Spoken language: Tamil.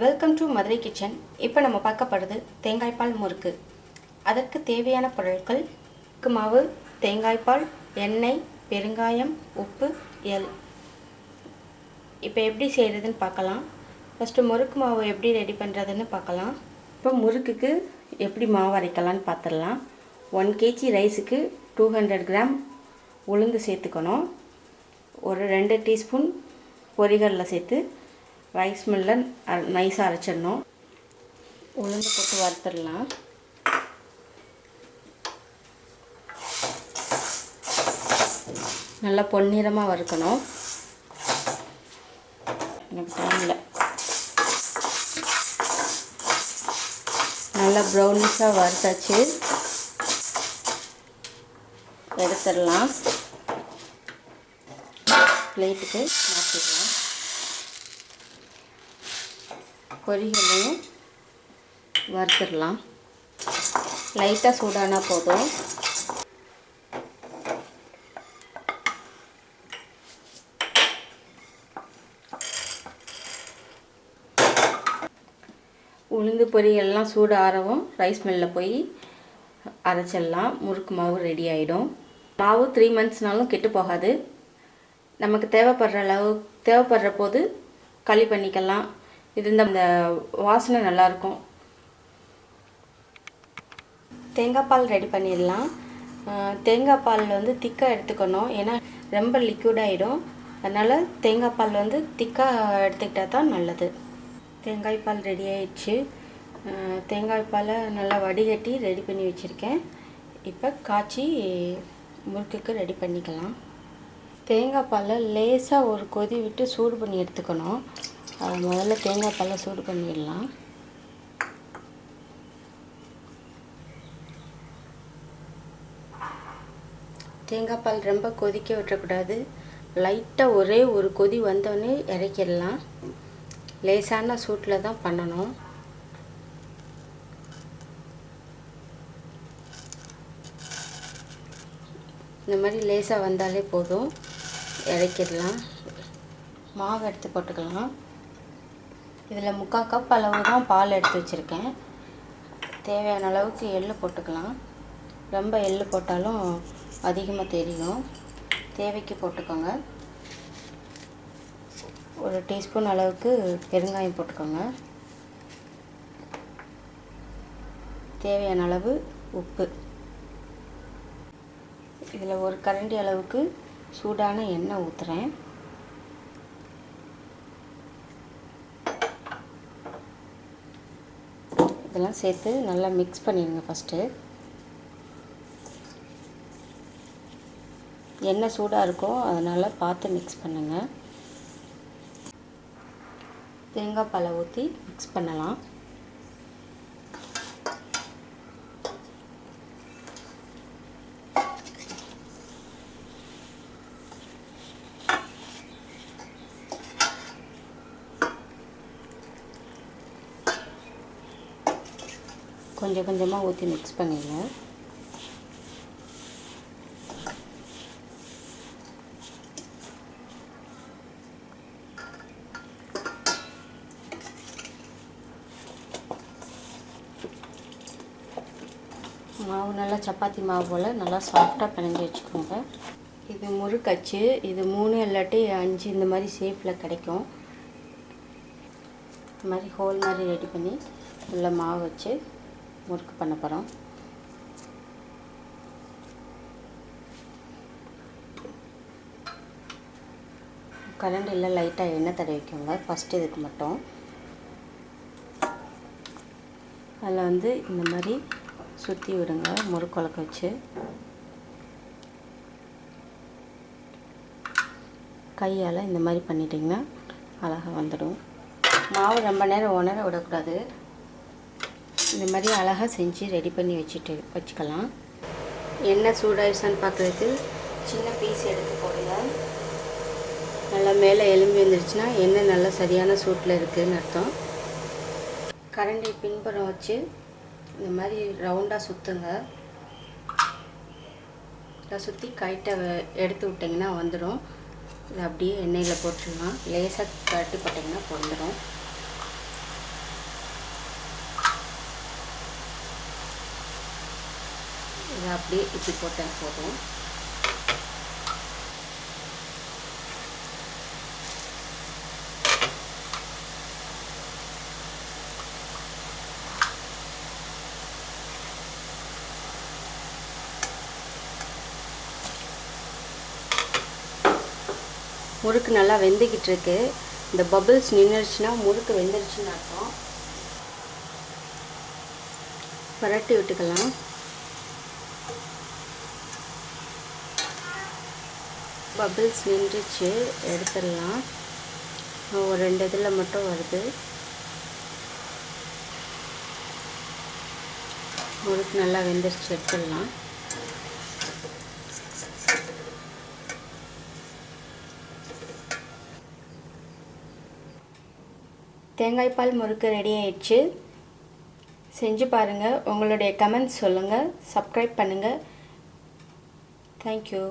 வெல்கம் டு மதுரை கிச்சன் இப்போ நம்ம பார்க்கப்படுறது தேங்காய்பால் முறுக்கு. அதற்கு தேவையான பொருட்கள் முறுக்கு மாவு தேங்காய்பால் எண்ணெய் பெருங்காயம் உப்பு எல் இப்போ எப்படி செய்கிறதுன்னு பார்க்கலாம். ஃபஸ்ட்டு முறுக்கு மாவு எப்படி ரெடி பண்ணுறதுன்னு பார்க்கலாம். இப்போ முறுக்குக்கு எப்படி மாவு அரைக்கலான்னு பார்த்துடலாம். ஒன் கேஜி ரைஸுக்கு டூ ஹண்ட்ரட் கிராம் உளுந்து சேர்த்துக்கணும். ஒரு ரெண்டு டீஸ்பூன் பொரிகடலை சேர்த்து ரைஸ் மில்லில் நைஸாக அரைச்சிடணும். உளுந்து போட்டு வறுத்துடலாம். நல்லா பொன்னிறமாக வறுக்கணும். எனக்கு டைமில் நல்லா ப்ரௌனிஷாக வறுத்தாச்சு. எடுத்துடலாம். பிளேட்டுக்கு மாற்றிடலாம் பொரிகளையும் வறுத்துடலாம். லைட்டாக சூடானா போதும். உளுந்து பொரியெல்லாம் சூடு ஆறவும் ரைஸ் மில்லில் போய் அரைச்சிடலாம். முறுக்கு மாவு ரெடி ஆகிடும் மாவு த்ரீ மந்த்ஸ்னாலும் கெட்டு போகாது. நமக்கு தேவைப்படுற அளவு தேவைப்படுற போது களி பண்ணிக்கலாம். இது இந்த வாசனை நல்லாயிருக்கும் தேங்காய் பால் ரெடி பண்ணிடலாம். தேங்காய் பால் வந்து திக்காக எடுத்துக்கணும். ஏன்னா ரொம்ப லிக்விட் அதனால் தேங்காய் பால் வந்து திக்காக எடுத்துக்கிட்டால் தான் நல்லது. தேங்காய் பால் ரெடி ஆயிடுச்சு. தேங்காய் பாலை நல்லா வடிகட்டி ரெடி பண்ணி வச்சுருக்கேன். இப்போ காய்ச்சி முறுக்குக்கு ரெடி பண்ணிக்கலாம். தேங்காய் பாலை லேசாக ஒரு கொதி விட்டு சூடு பண்ணி எடுத்துக்கணும். அது முதல்ல தேங்காய் பாலை சூடு பண்ணிடலாம். தேங்காய் பால் ரொம்ப கொதிக்க விட்டுறக்கூடாது லைட்டாக ஒரே ஒரு கொதி வந்தோடனே இறக்கிடலாம். லேசான சூட்டில் தான் பண்ணணும். இந்த மாதிரி லேசாக வந்தாலே போதும். இறக்கிடலாம். மாவு எடுத்து போட்டுக்கலாம். இதில் முக்கால் கப் அளவு தான் பால் எடுத்து வச்சுருக்கேன். தேவையான அளவுக்கு எள்ளு போட்டுக்கலாம். ரொம்ப எள்ளு போட்டாலும் அதிகமாக தெரியும். தேவைக்கு போட்டுக்கோங்க. ஒரு டீஸ்பூன் அளவுக்கு பெருங்காயம் போட்டுக்கோங்க. தேவையான அளவு உப்பு. இதில் ஒரு கரண்டி அளவுக்கு சூடான எண்ணெய் ஊற்றுறேன் இதெல்லாம் சேர்த்து நல்லா மிக்ஸ் பண்ணிடுங்க ஃபஸ்ட்டு எண்ணெய் சூடாக இருக்கும் அதனால் பார்த்து மிக்ஸ் பண்ணுங்கள் தேங்காய் பாலை ஊற்றி மிக்ஸ் பண்ணலாம். கொஞ்சம் கொஞ்சமாக ஊற்றி மிக்ஸ் பண்ணிடுங்க. மாவு நல்லா சப்பாத்தி மாவு போல் நல்லா சாஃப்டாக பிணைஞ்சி வச்சுக்கோங்க. இது முறுக்கச்சு இது மூணு இல்லாட்டி அஞ்சு இந்த மாதிரி ஷேப்பில் கிடைக்கும். இந்த மாதிரி ஹோல் மாதிரி ரெடி பண்ணி உள்ள மாவு வச்சு முறுக்கு பண்ண போகிறோம் கரண்டில் லைட்டாக எண்ணெய் தடவி வைக்கோங்க. ஃபஸ்ட்டு இதுக்கு மட்டும். அதில் வந்து இந்த மாதிரி சுற்றி விடுங்க. முறுக்குழக்க வச்சு. கையால் இந்த மாதிரி பண்ணிட்டிங்கன்னா அழகாக வந்துடும். மாவு ரொம்ப நேரம் உணர விடக்கூடாது. இந்த மாதிரி அழகாக செஞ்சு ரெடி பண்ணி வச்சுட்டு வச்சுக்கலாம். எண்ணெய் சூடாயிடுச்சான்னு பார்க்குறதுக்கு சின்ன பீஸ் எடுத்து போடுங்க நல்லா மேலே எலும்பி வந்துருச்சுன்னா எண்ணெய் நல்லா சரியான சூட்டில் இருக்குதுன்னு அர்த்தம். கரண்டி பின்புறம் வச்சு இந்த மாதிரி ரவுண்டாக சுற்றுங்க இதை சுற்றி கைட்டை எடுத்து விட்டிங்கன்னா வந்துடும். இதை அப்படியே எண்ணெயில் போட்டுடலாம். லேசாக கட்டி போட்டிங்கன்னா வந்துடும். இதை அப்படியே இப்படி போட்டால் போதும். முறுக்கு நல்லா வெந்துக்கிட்டு இருக்கு இந்த பபிள்ஸ் நின்றுச்சுன்னா முறுக்கு வெந்துருச்சுன்னு அர்த்தம். பரட்டி விட்டுக்கலாம். பபிள்ஸ் நின்றுச்சு எடுத்துடலாம். ஒரு ரெண்டு இதில் மட்டும் வருது. முறுக்கு நல்லா வெந்துருச்சு எடுத்துடலாம். தேங்காய் பால் முறுக்கு ரெடி ஆயிடுச்சு. செஞ்சு பாருங்கள் உங்களுடைய கமெண்ட்ஸ் சொல்லுங்கள் சப்ஸ்கிரைப் பண்ணுங்கள் தேங்க்யூ